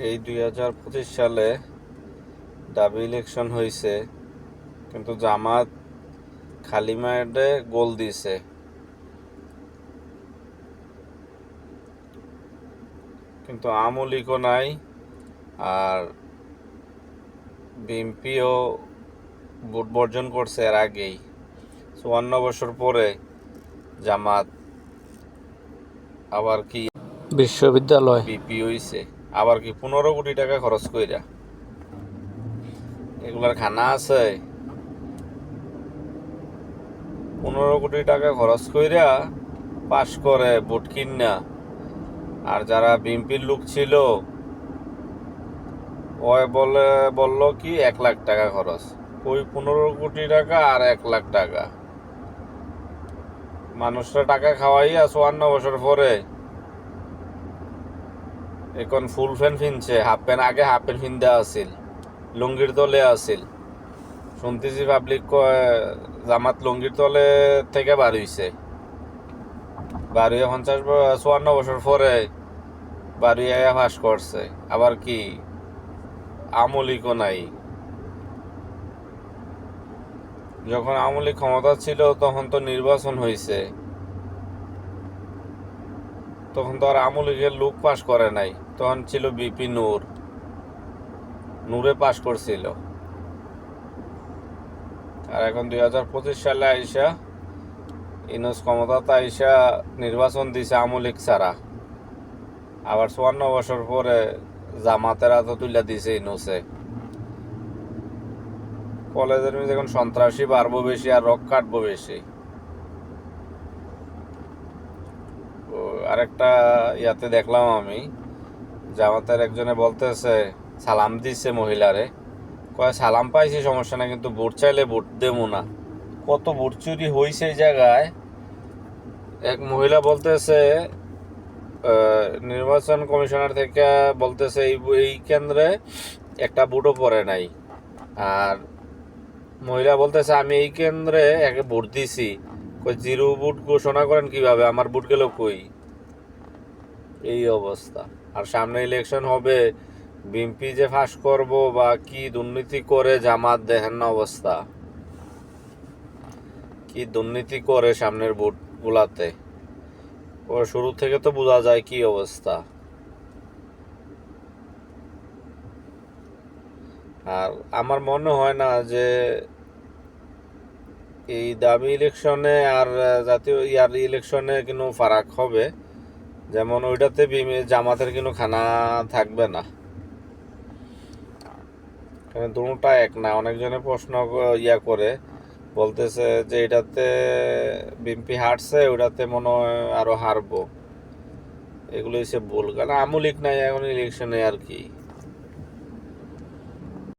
এই দুই হাজার পঁচিশ সালে ডাবি ইলেকশন হয়েছে কিন্তু জামাত খালি মাঠে গোল দিছে। কিন্তু আমলিকও নাই আর বিএনপিও ভোট বর্জন করছে এর আগেই। চুয়ান্ন বছর পরে জামাত আবার কি বিশ্ববিদ্যালয়। বিপি হইছে। আবার কি পনেরো কোটি টাকা খরচ কইরা। এগুলার খানা আছে। পনেরো কোটি টাকা খরচ কইরা পাশ করে ভোট কিনা আর যারা বিএনপির লোক ছিল, ওই বলে, বলল কি, এক লাখ টাকা খরচ। ওই পনেরো কোটি টাকা আর এক লাখ টাকা। মানুষরা টাকা খাওয়াইয়া চুয়ান্ন বছর পরে এখন ফুল প্যান্ট কিনছে হাফ প্যান্ট আগে হাফ প্যান্ট কিনতে আসিল লুঙ্গির তলে আসিল শুনতেছি পাবলিক জামাত লুঙ্গির তলে থেকে বার হইছে। বার হইয়া পঞ্চাশ চুয়ান্ন বছর পরে বার হইয়া ফাঁস করছে। আবার কি? আমলিকও নাই। যখন আমলি ক্ষমতা ছিল, তখন তো নির্বাচন হয়েছে তখন তো আর আমলিগের লোক পাস করে নাই। তখন ছিল বিপি নূর। নূরে পাস করছিল। আর এখন দুই হাজার পঁচিশ সালে আইসা ইনুস ক্ষমতাতে আইসা নির্বাচন দিছে আমলিক ছাড়া। আবার চুয়ান্ন বছর পরে জামাতের হাতে তুলে দিছে ইনুসে। কলেজের মধ্যে এখন সন্ত্রাসী বাড়বো বেশি আর রক কাটবো বেশি তো আরেকটা ইয়াতে দেখলাম আমি, জামাতের একজনে বলতেছে, সালাম দিচ্ছে মহিলারে। কয়, সালাম পাইছি, সমস্যা না কিন্তু ভোট চাইলে ভোট দেবো না। কত ভোট চুরি হয়েছে এই জায়গায়। এক মহিলা বলতেছে নির্বাচন কমিশনার থেকে বলতেছে, এই এই কেন্দ্রে একটা ভোটও পড়ে নাই। আর মহিলা বলতেছে, আমি এই কেন্দ্রে একে ভোট দিছি। কই জিরো বুট ঘোষণা করেন কীভাবে? আমার বুট গেল কই? এই অবস্থা। আর সামনে ইলেকশন হবে বিএনপি যে ফাঁস করব বা কি দুর্নীতি করে জামাত দেখেন না অবস্থা। কি দুর্নীতি করে সামনের ভোট গুলাতে ও শুরু থেকে তো বোঝা যায় কি অবস্থা। আর আমার মনে হয় না যে এই দাবি ইলেকশনে আর জাতীয় ইয়ার ইলেকশনে কোনো ফারাক হবে। যেমন ওইটাতে জামাতের কোনো খানা থাকবে না। দুটা এক না, অনেকজনে প্রশ্ন ইয়া করে, বলতেছে যে এটাতে বিম্পি হারছে ওটাতে মনে হয় আরও হারবো। এগুলো হচ্ছে ভুল কারণ আমুলিক নাই এখন ইলেকশনে আর কি।